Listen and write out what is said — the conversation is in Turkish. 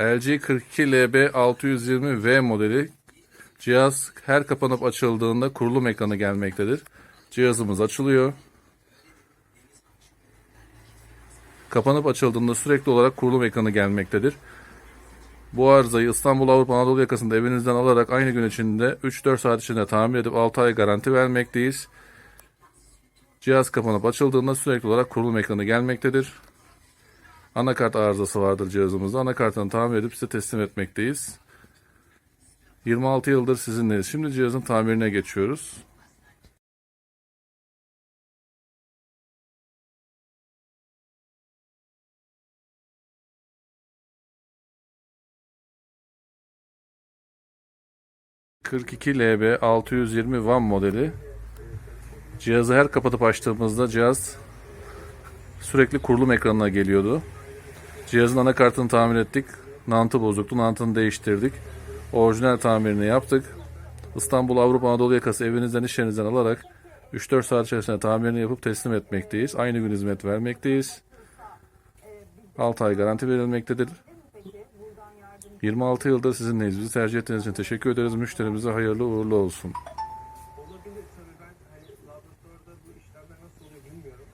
LG 42LB 620V modeli cihaz her kapanıp açıldığında kurulum ekranı gelmektedir. Cihazımız açılıyor. Kapanıp açıldığında sürekli olarak kurulum ekranı gelmektedir. Bu arızayı İstanbul Avrupa Anadolu yakasında evinizden alarak aynı gün içinde 3-4 saat içinde tamir edip 6 ay garanti vermekteyiz. Cihaz kapanıp açıldığında sürekli olarak kurulum ekranı gelmektedir. Anakart arızası vardır cihazımızda. Anakartını tamir edip size teslim etmekteyiz. 26 yıldır sizinleyiz. Şimdi cihazın tamirine geçiyoruz. ...42 LB 620 WAN modeli. Cihazı her kapatıp açtığımızda cihaz sürekli kurulum ekranına geliyordu. Cihazın anakartını tamir ettik. Nantı bozuktu. Nantını değiştirdik. Orijinal tamirini yaptık. İstanbul Avrupa Anadolu yakası evinizden iş yerinizden alarak 3-4 saat içerisinde tamirini yapıp teslim etmekteyiz. Aynı gün hizmet vermekteyiz. 6 ay garanti verilmektedir. 26 yıldır sizinleyiz. Bizi tercih ettiğiniz için teşekkür ederiz. Müşterimize hayırlı uğurlu olsun. Olabilir tabii ben hani laboratuvarda bu işlemler nasıl oluyor bilmiyorum.